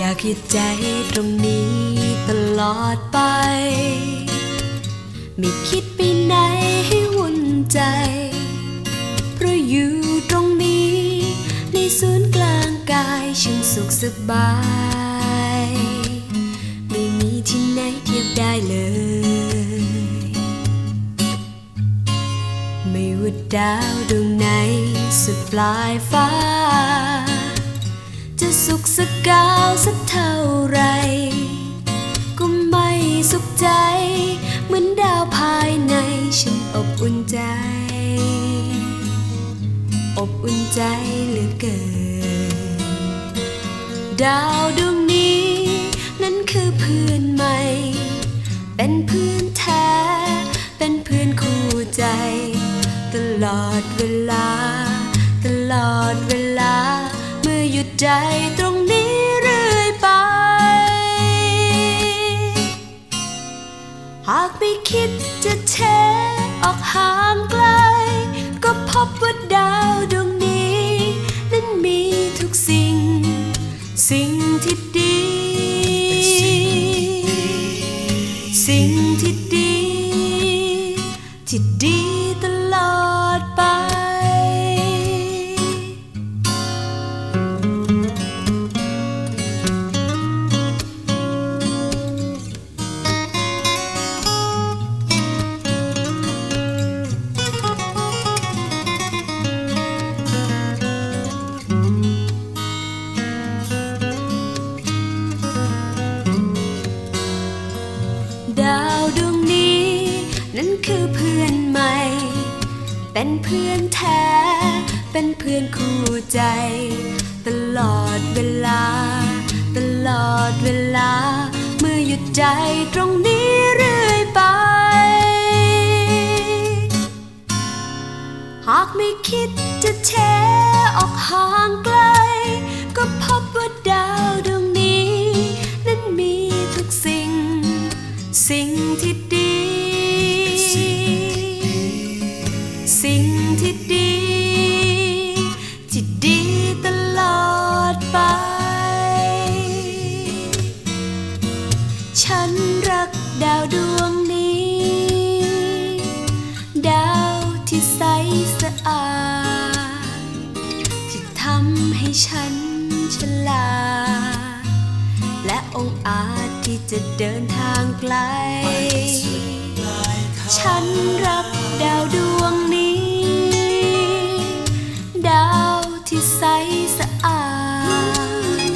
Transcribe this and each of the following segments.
อยากให้ใจตรงนี้ตลอดไป ไม่คิดไปไหนให้วุ่นใจ เพราะอยู่ตรงนี้ ในศูนย์กลางกายช่างสุขสบาย ไม่มีที่ไหนเทียบได้เลย ไม่ว่าดาวดวงไหนสุดปลายฟ้า จะสุขสักกาวสักเท่าไร ก็ไม่สุขใจ เหมือนดาวภายในฉันอบอุ่นใจ อบอุ่นใจเหลือเกิน ดาวดวงนี้ นั้นคือเพื่อนใหม่ เป็นเพื่อนแท้ เป็นเพื่อนคู่ใจ ตลอดเวลา ตลอดเวลา ยุดใจตรงนี้เรื่อยไป หากไม่คิดจะเทออกห่างไกล ก็พบว่าดาวดวงนี้ นั้นมีทุกสิ่ง สิ่งที่ดี สิ่งที่ดี ที่ดี เป็นเพื่อนแท้ เป็นเพื่อนคู่ใจ ตลอดเวลา ตลอดเวลา เมื่อหยุดใจตรงนี้ ที่ใสสะอาดที่ทำให้ฉันฉลาดและองอาจที่จะเดินทางไกล ฉันรักดาวดวงนี้ ดาวที่ใสสะอาด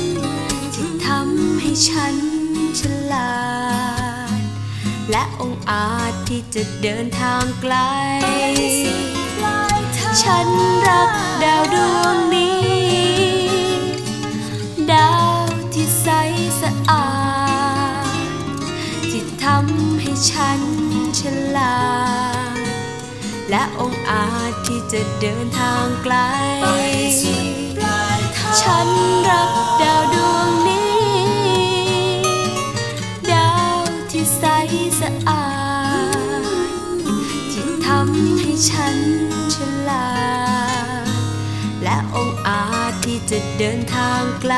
ที่ทำให้ฉัน และองค์อาจที่จะเดินทางไกล ฉันรักดาวดวงนี้ ดาวที่ใสสะอาด ที่ทำให้ฉันฉลาด และองค์อาจที่จะเดินทางไกล ฉันรักดาว ให้ฉันฉลาดและองอาจที่จะเดินทางไกล